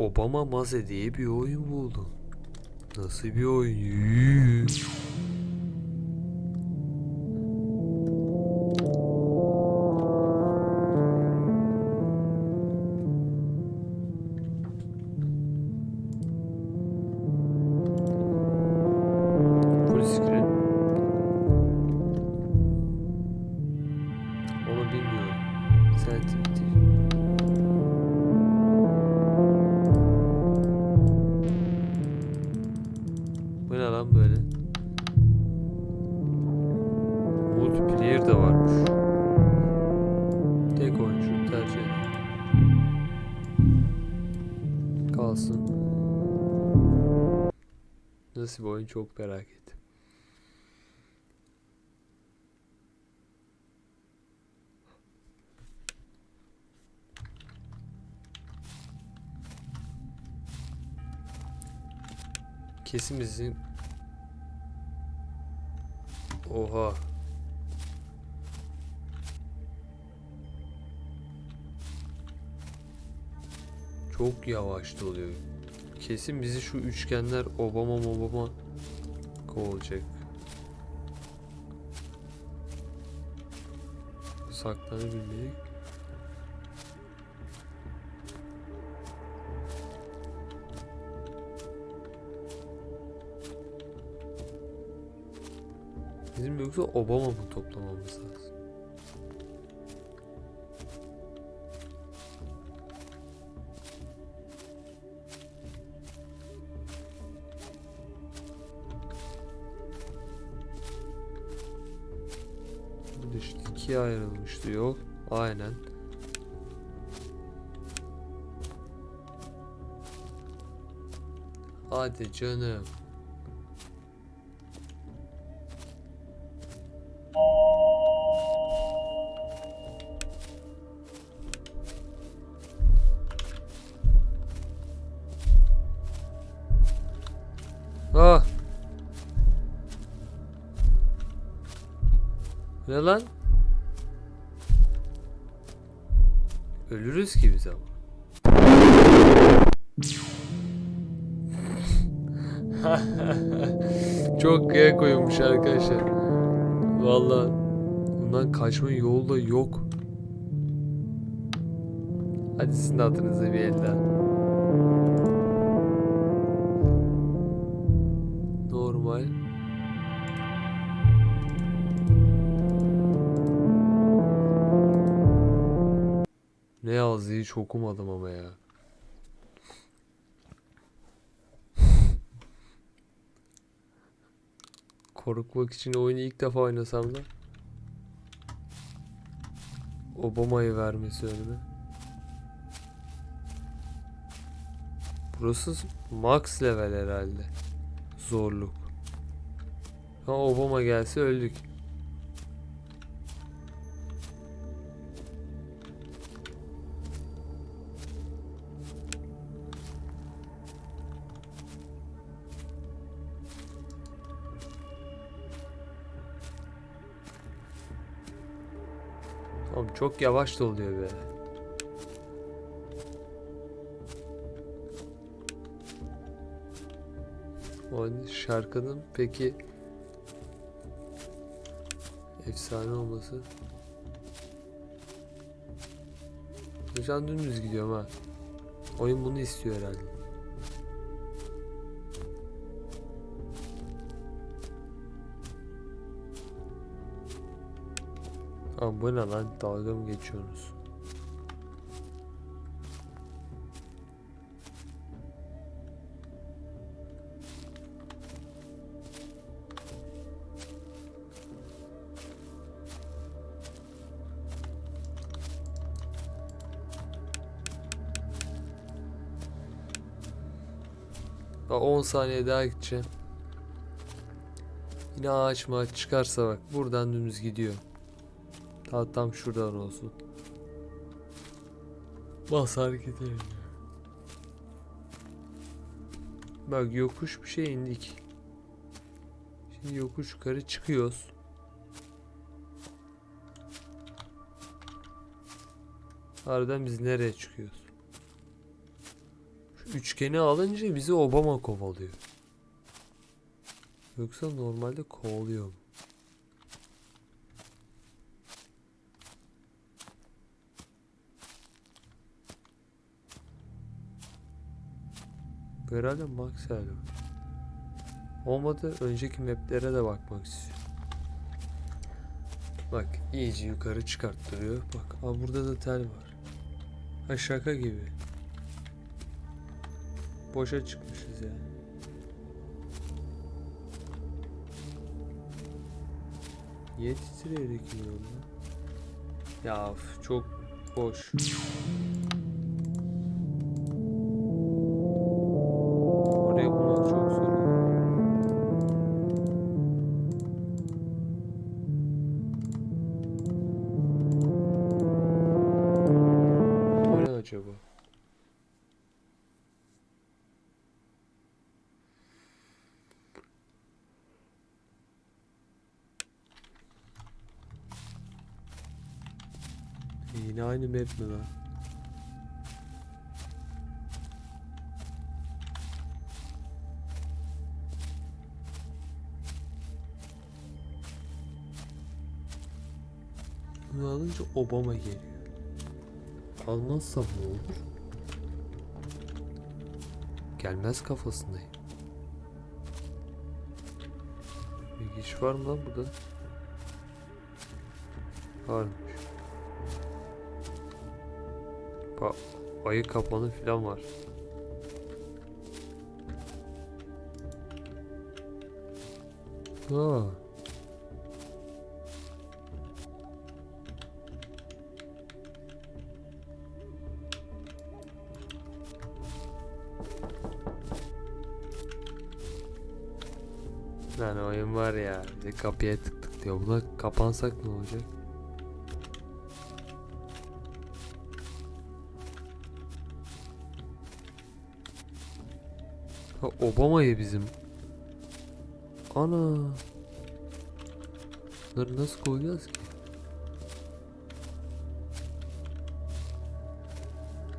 Obama Maze diye bir oyun buldum. Nasıl bir oyun? Ne lan böyle? Multiplayer de varmış. Tek oyuncu tercih. Kalsın. Nasıl bir oyun çok merak ettim. Kesin bizim Oha. Çok yavaş doluyor. Kesin bizi şu üçgenler Obama Obama kovalacak. Saklanabilmelik. Bizim yoksa Obama mı toplamamız lazım? Bu da işte ikiye ayrılmıştı yol. Aynen. Hadi canım. Ah. Ne lan? Ölürüz ki biz ama. Çok kıyak koyulmuş arkadaşlar. Vallahi bundan kaçma yolu da yok. Hadi sizin adınıza bir el daha. Normal. Ne yazdığı hiç okumadım ama ya. Korkmak için oyunu ilk defa oynasam da Obama'yı vermesi önüme. Burası max level herhalde. Zorluk. Ha Obama gelse öldük. Oğlum çok yavaş da oluyor be. O şarkının peki efsane olması. An dümdüz gidiyorum ha. Oyun bunu istiyor herhalde. Ama bu lan? Dalga mı geçiyorsunuz? Daha 10 saniye daha gideceğim. Yine ağaç mağaç çıkarsa bak buradan dümdüz gidiyor. Ta tam şuradan olsun. Bas hareket edin. Bak yokuş bir şey indik. Şimdi yokuş yukarı çıkıyoruz. Harbiden biz nereye çıkıyoruz? Şu üçgeni alınca bizi Obama kovalıyor. Yoksa normalde kovalıyor mu? Bu herhalde Max herhalde. Olmadı önceki maplere de bakmak istiyorum. Bak iyice yukarı çıkarttırıyor. Bak aa, burada da tel var. Ha şaka gibi. Boşa çıkmışız yani. Niye titreyerek iniyorum lan? Ya üf, çok boş. Yine aynı map mi lan? Bunu alınca Obama geliyor. Almazsam ne olur? Gelmez kafasındayım. Bir kişi var mı lan burada? Varmış. Bak ayı kapanı falan var. Aa. Lan oyun var ya. Bir kapıya tık tık diyor. Buna kapansak ne olacak? Ha Obama'yı bizim. Ana. Bunları nasıl koyacağız ki?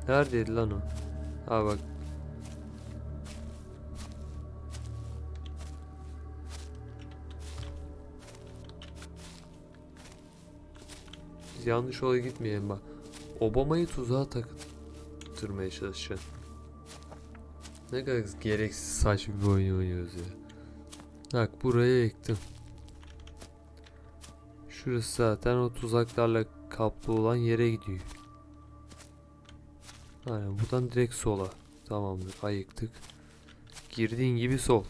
Neredeydi lan o? Ha bak. Biz yanlış yola gitmeyelim bak. Obama'yı tuzağa takıtırmaya çalışacağım. Ne kadar gereksiz saçma bir oyun oynuyoruz ya. Bak buraya ektim. Şurası zaten o tuzaklarla kaplı olan yere gidiyor. Aynen buradan direkt sola. Tamamdır ayıktık. Girdiğin gibi sol.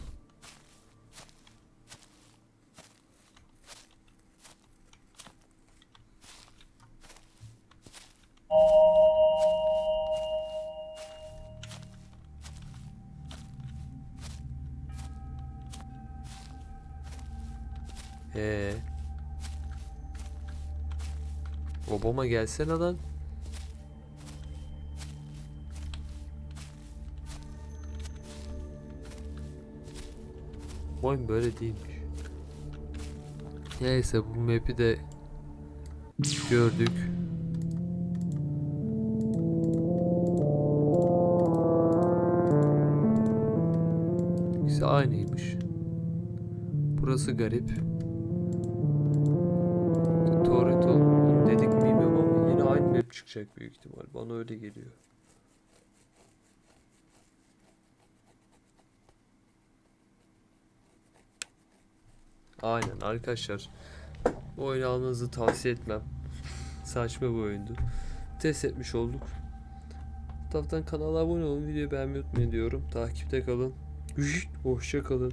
Obama gelsene lan. Oyun böyle değilmiş. Neyse bu map'i de gördük. İkisi aynıymış. Burası garip. Çıkacak büyük ihtimal. Bana öyle geliyor. Aynen arkadaşlar. Bu oyunu almanızı tavsiye etmem. Saçma bir oyundu. Test etmiş olduk. Bu taraftan kanala abone olun. Videoyu beğenmeyi unutmayın diyorum. Takipte kalın. Hoşça kalın.